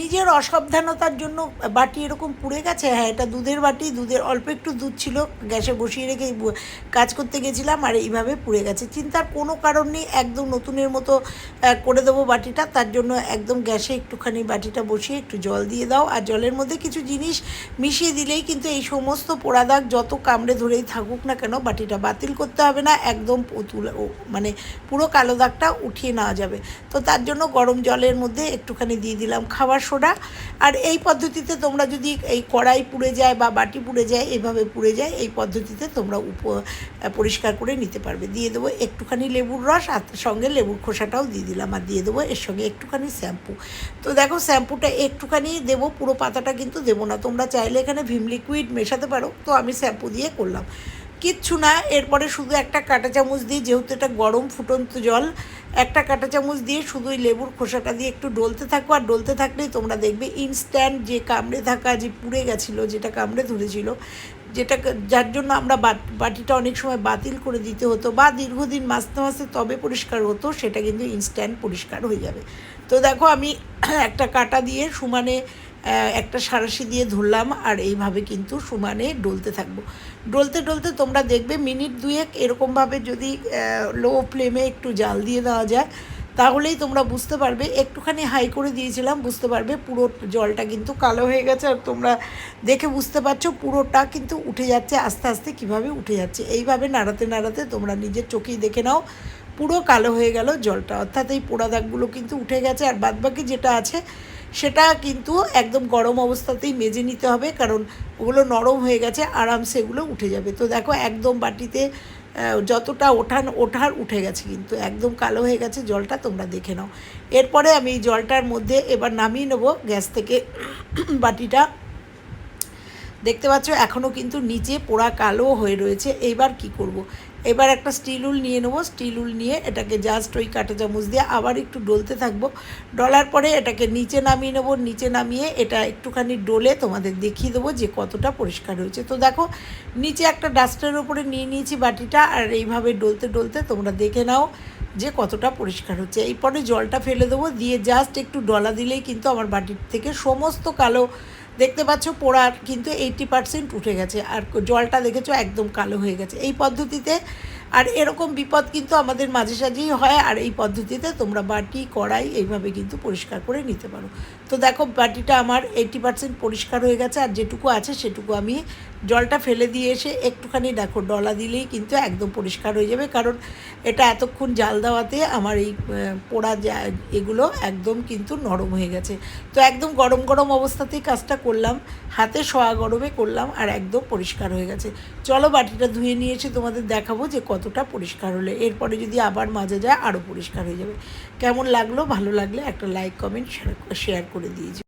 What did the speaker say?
নিজের অসাবধানতার জন্য বাটি এরকম পুড়ে গেছে হ্যাঁ এটা দুধের বাটি, দুধের অল্প একটু দুধ ছিল, গ্যাসে বসিয়ে রেখে কাজ করতে গেছিলাম আর এইভাবে পুড়ে গেছে। চিন্তার কোনো কারণ নেই, একদম নতুনের মতো করে দেবো বাটিটা, তার জন্য একদম গ্যাসে একটুখানি বাটিটা বসিয়ে একটু জল দিয়ে দাও। আর জলের মধ্যে কিছু জিনিস মিশিয়ে দিলেই কিন্তু এই সমস্ত পোড়া দাগ যত কামড়ে ধরেই থাকুক না কেন, বাটিটা বাতিল করতে হবে না, একদম মানে পুরো কালো দাগটা উঠিয়ে নেওয়া যাবে। তো তার জন্য গরম জলের মধ্যে একটুখানি দিয়ে দিলাম। খাবার সোডা আর এই পদ্ধতিতে তোমরা যদি এই কড়াই পুড়ে যায় বা বাটি পুড়ে যায়, এভাবে পুড়ে যায়, এই পদ্ধতিতে তোমরা উপ পরিষ্কার করে নিতে পারবে। দিয়ে দেবো একটুখানি লেবুর রস, আর সঙ্গে লেবুর খোসাটাও দিয়ে দিলাম। আর দিয়ে দেবো এর সঙ্গে একটুখানি শ্যাম্পু। তো দেখো, শ্যাম্পুটা একটুখানি দেবো, পুরো পাতাটা কিন্তু দেবো না। তোমরা চাইলে এখানে ভিম লিকুইড মেশাতে পারো। তো আমি শ্যাম্পু দিয়ে করলাম। কিচ্ছু না, এরপরে শুধু একটা কাঁটা চামচ দিয়ে, যেহেতু এটা গরম ফুটন্ত জল, একটা কাঁটা চামচ দিয়ে শুধু ওই লেবুর খোসাটা দিয়ে একটু ডলতে থাকো, আর ডলতে থাকলেই তোমরা দেখবে ইনস্ট্যান্ট যে কামড়ে থাকা যে পুড়ে গেছিল, যেটা কামড়ে ধরেছিল, যেটা যার জন্য আমরা বাট- বাটিটা অনেক সময় বাতিল করে দিতে হতো বা দীর্ঘদিন মাসতে মাসে তবে পরিষ্কার হতো, সেটা কিন্তু ইনস্ট্যান্ট পরিষ্কার হয়ে যাবে। তো দেখো আমি একটা কাটা দিয়ে সমানে একটা সারাশি দিয়ে ধরলাম আর এইভাবে কিন্তু সমানে ডলতে থাকব। ডলতে ডলতে তোমরা দেখবে মিনিট দুয়েক এরকমভাবে যদি লো ফ্লেমে একটু জাল দিয়ে দেওয়া যায়, তাহলেই তোমরা বুঝতে পারবে। একটুখানি হাই করে দিয়েছিলাম, বুঝতে পারবে পুরো জলটা কিন্তু কালো হয়ে গেছে আর তোমরা দেখে বুঝতে পারছ পুরোটা কিন্তু উঠে যাচ্ছে, আস্তে আস্তে কীভাবে উঠে যাচ্ছে। এইভাবে নাড়াতে নাড়াতে তোমরা নিজের চোখেই দেখে নাও, পুরো কালো হয়ে গেল জলটা। অর্থাৎ এই পোড়া দাগগুলো কিন্তু উঠে গেছে। আর বাদবাকি যেটা আছে সেটা কিন্তু একদম গরম অবস্থাতেই মেজে নিতে হবে, কারণ ওগুলো নরম হয়ে গেছে, আরামসে এগুলো উঠে যাবে। তো দেখো, একদম বাটিতে যতটা ওঠান, ওঠার উঠে গেছে কিন্তু, একদম কালো হয়ে গেছে জলটা, তোমরা দেখে নাও। এরপরে আমি জলটার মধ্যে এবার নামিয়ে নেব গ্যাস থেকে। বাটিটা দেখতে পাচ্ছ এখনও কিন্তু নিচে পোড়া কালো হয়ে রয়েছে, এইবার কি করব। এবার একটা স্টিল উল নিয়ে নেব। স্টিল উল নিয়ে এটাকে জাস্ট ওই কাঁটা চামচ দিয়ে আবার একটু ডলতে থাকব। ডলার পরে এটাকে নিচে নামিয়ে নেব। নিচে নামিয়ে এটা একটুখানি ডলে তোমাদের দেখিয়ে দেবো যে কতটা পরিষ্কার হয়েছে। তো দেখো, নিচে একটা ডাস্টের ওপরে নিয়ে নিয়েছি বাটিটা আর এইভাবে ডলতে ডলতে তোমরা দেখে নাও যে কতটা পরিষ্কার হচ্ছে। এরপরে জলটা ফেলে দেবো। দিয়ে জাস্ট একটু ডলা দিলেই কিন্তু আমার বাটির থেকে সমস্ত কালো দেখতে পাচ্ছ পোড়ার কিন্তু এইটি পার্সেন্ট উঠে গেছে, আর জলটা দেখেছ একদম কালো হয়ে গেছে। এই পদ্ধতিতে, আর এরকম বিপদ কিন্তু আমাদের মাঝে সাঝেই হয়, আর এই পদ্ধতিতে তোমরা বাটি, কড়াই এইভাবে কিন্তু পরিষ্কার করে নিতে পারো। তো দেখো, বাটিটা আমার এইটি পার্সেন্ট পরিষ্কার হয়ে গেছে, আর যেটুকু আছে সেটুকু আমি জলটা ফেলে দিয়ে এসে একটুখানি দেখো, ডলা দিলেই কিন্তু একদম পরিষ্কার হয়ে যাবে। কারণ এটা এতক্ষণ জাল দেওয়াতে আমার এই পোড়া যা, এগুলো একদম কিন্তু নরম হয়ে গেছে। তো একদম গরম গরম অবস্থাতেই কাজটা করলাম, হাতে শোয়া গরমে করলাম আর একদম পরিষ্কার হয়ে গেছে। চলো বাটিটা ধুয়ে নিয়ে এসে তোমাদের দেখাবো যে কতটা পরিষ্কার হলে। এরপরে যদি আবার মাজা যায় আরও পরিষ্কার হয়ে যাবে। কেমন লাগল, ভালো লাগলে একটা লাইক কমেন্ট শেয়ার করে দিয়েছি।